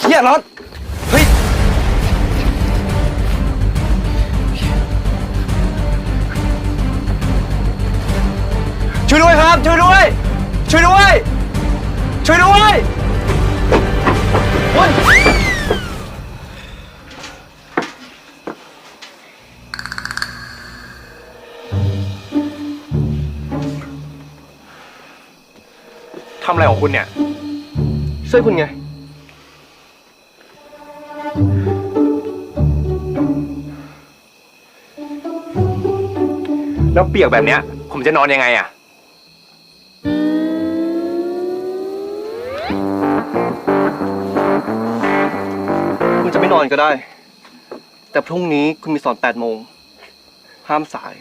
เฮียน็อตเฮ้ยช่วยด้วยครับ ช่วยด้วย ช่วยด้วย ช่วยด้วยโอ๊ยทำอะไรของคุณเนี่ยช่วยคุณไง แล้วเปียกแบบเนี้ย ผมจะนอนยังไงอะ คุณจะไม่นอนก็ได้ แต่พรุ่งนี้คุณมีสอน8โมง ห้ามสาย